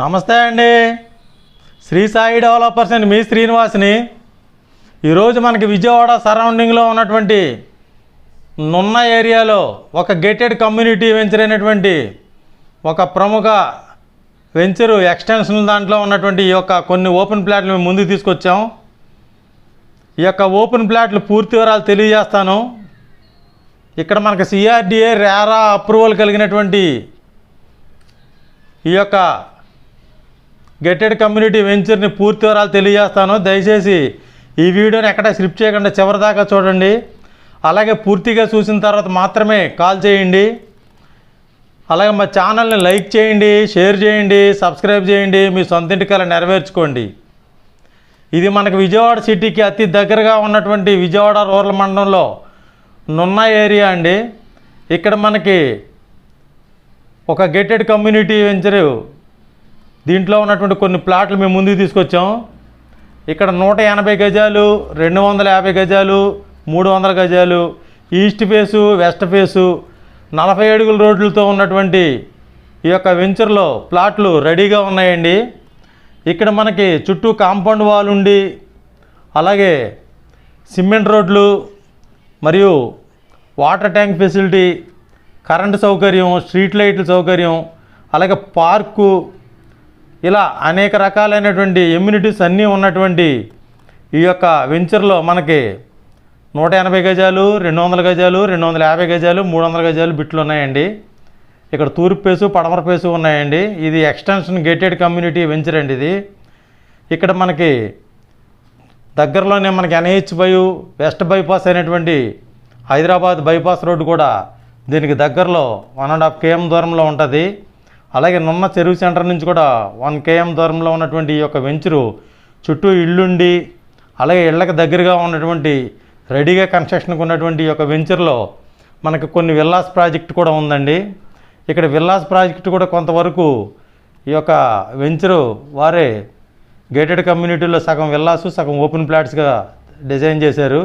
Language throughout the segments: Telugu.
నమస్తే అండి. శ్రీ సాయి డెవలపర్స్ అండ్ మీ శ్రీనివాస్ని. ఈరోజు మనకి విజయవాడ సరౌండింగ్లో ఉన్నటువంటి నున్న ఏరియాలో ఒక గేటెడ్ కమ్యూనిటీ వెంచర్ అయినటువంటి ఒక ప్రముఖ వెంచరు ఎక్స్టెన్షన్ దాంట్లో ఉన్నటువంటి ఈ యొక్క కొన్ని ఓపెన్ ప్లాట్లు మేము ముందుకు తీసుకొచ్చాం. ఈ యొక్క ఓపెన్ ప్లాట్లు పూర్తి వివరాలు తెలియజేస్తాను. ఇక్కడ మనకి సిఆర్డిఏ రేరా అప్రూవల్ కలిగినటువంటి ఈ యొక్క గెటెడ్ కమ్యూనిటీ వెంచర్ని పూర్తి వివరాలు తెలియజేస్తాను. దయచేసి ఈ వీడియోని ఎక్కడ స్లిప్ చేయకుండా చివరి దాకా చూడండి. అలాగే పూర్తిగా చూసిన తర్వాత మాత్రమే కాల్ చేయండి. అలాగే మా ఛానల్ని లైక్ చేయండి షేర్ చేయండి సబ్స్క్రైబ్ చేయండి మీ సొంత ఇంటికల నెరవేర్చుకోండి. ఇది మనకు విజయవాడ సిటీకి అతి దగ్గరగా ఉన్నటువంటి విజయవాడ రూరల్ మండలంలో నున్న ఏరియా అండి. ఇక్కడ మనకి ఒక గేటెడ్ కమ్యూనిటీ వెంచరు దీంట్లో ఉన్నటువంటి కొన్ని ప్లాట్లు మేము ముందుకు తీసుకొచ్చాం. ఇక్కడ నూట ఎనభై గజాలు రెండు వందల యాభై గజాలు మూడు వందల గజాలు ఈస్ట్ ఫేసు వెస్ట్ ఫేసు నలభై అడుగుల రోడ్లతో ఉన్నటువంటి ఈ యొక్క వెంచర్లో ప్లాట్లు రెడీగా ఉన్నాయండి. ఇక్కడ మనకి చుట్టూ కాంపౌండ్ వాల్ ఉండి అలాగే సిమెంట్ రోడ్లు మరియు వాటర్ ట్యాంక్ ఫెసిలిటీ కరెంటు సౌకర్యం స్ట్రీట్ లైట్ల సౌకర్యం అలాగే పార్కు ఇలా అనేక రకాలైనటువంటి ఇమ్యూనిటీస్ అన్నీ ఉన్నటువంటి ఈ యొక్క వెంచర్లో మనకి నూట ఎనభై గజాలు రెండు వందల గజాలు రెండు వందల యాభై గజాలు మూడు వందల గజాలు బిట్లు ఉన్నాయండి. ఇక్కడ తూర్పు పేసు పడమర పేసు ఉన్నాయండి. ఇది ఎక్స్టెన్షన్ గేటెడ్ కమ్యూనిటీ వెంచర్ అండి ఇది. ఇక్కడ మనకి దగ్గరలోనే మనకి ఎన్హెచ్ బయు వెస్ట్ బైపాస్ అయినటువంటి హైదరాబాద్ బైపాస్ రోడ్డు కూడా దీనికి దగ్గరలో వన్ అండ్ హాఫ్ కేఎం దూరంలో ఉంటుంది. అలాగే నున్న చెరువు సెంటర్ నుంచి కూడా వన్ కేఎం దూరంలో ఉన్నటువంటి ఈ యొక్క వెంచరు చుట్టూ ఇళ్ళుండి అలాగే ఇళ్ళకి దగ్గరగా ఉన్నటువంటి రెడీగా కన్స్ట్రక్షన్కి ఉన్నటువంటి ఈ యొక్క వెంచర్లో మనకు కొన్ని విల్లాస్ ప్రాజెక్ట్ కూడా ఉందండి. ఇక్కడ విల్లాస్ ప్రాజెక్ట్ కూడా కొంతవరకు ఈ యొక్క వెంచరు వారే గేటెడ్ కమ్యూనిటీలో సగం విల్లాసు సగం ఓపెన్ ప్లాట్స్గా డిజైన్ చేశారు.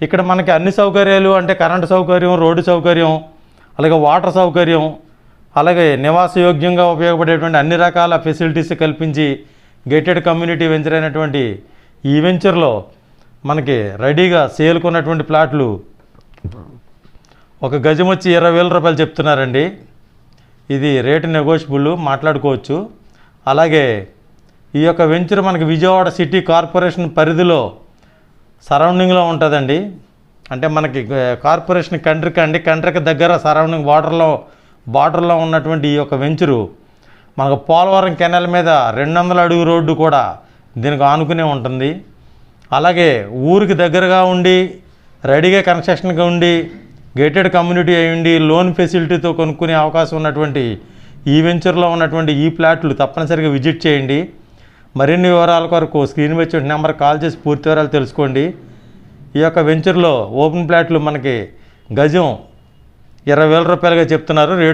ఇక్కడ మనకి అన్ని సౌకర్యాలు అంటే కరెంటు సౌకర్యం రోడ్డు సౌకర్యం అలాగే వాటర్ సౌకర్యం అలాగే నివాసయోగ్యంగా ఉపయోగపడేటువంటి అన్ని రకాల ఫెసిలిటీస్ కల్పించి గేటెడ్ కమ్యూనిటీ వెంచర్ అయినటువంటి ఈ వెంచర్లో మనకి రెడీగా సేల్కున్నటువంటి ప్లాట్లు ఒక గజం వచ్చి ఇరవై వేల రూపాయలు చెప్తున్నారండి. ఇది రేటు నెగోషియబుల్ మాట్లాడుకోవచ్చు. అలాగే ఈ యొక్క వెంచర్ మనకి విజయవాడ సిటీ కార్పొరేషన్ పరిధిలో సరౌండింగ్లో ఉంటుందండి. అంటే మనకి కార్పొరేషన్ కంట్రీకి అండి కంట్రీకి దగ్గర సరౌండింగ్ వాటర్లో బార్డర్లో ఉన్నటువంటి ఈ యొక్క వెంచరు మనకు పోలవరం కెనాల్ మీద రెండు వందల అడుగు రోడ్డు కూడా దీనికి ఆనుకునే ఉంటుంది. అలాగే ఊరికి దగ్గరగా ఉండి రెడీగా కన్స్ట్రక్షన్గా ఉండి గేటెడ్ కమ్యూనిటీ అయి ఉండి లోన్ ఫెసిలిటీతో కొనుక్కునే అవకాశం ఉన్నటువంటి ఈ వెంచర్లో ఉన్నటువంటి ఈ ప్లాట్లు తప్పనిసరిగా విజిట్ చేయండి. మరిన్ని వివరాల కొరకు స్క్రీన్ వచ్చే నెంబర్ కాల్ చేసి పూర్తి వివరాలు తెలుసుకోండి. ఈ యొక్క వెంచర్లో ఓపెన్ ప్లాట్లు మనకి గజం ఇరవై వేల రూపాయలుగా చెప్తున్నారు. రేటు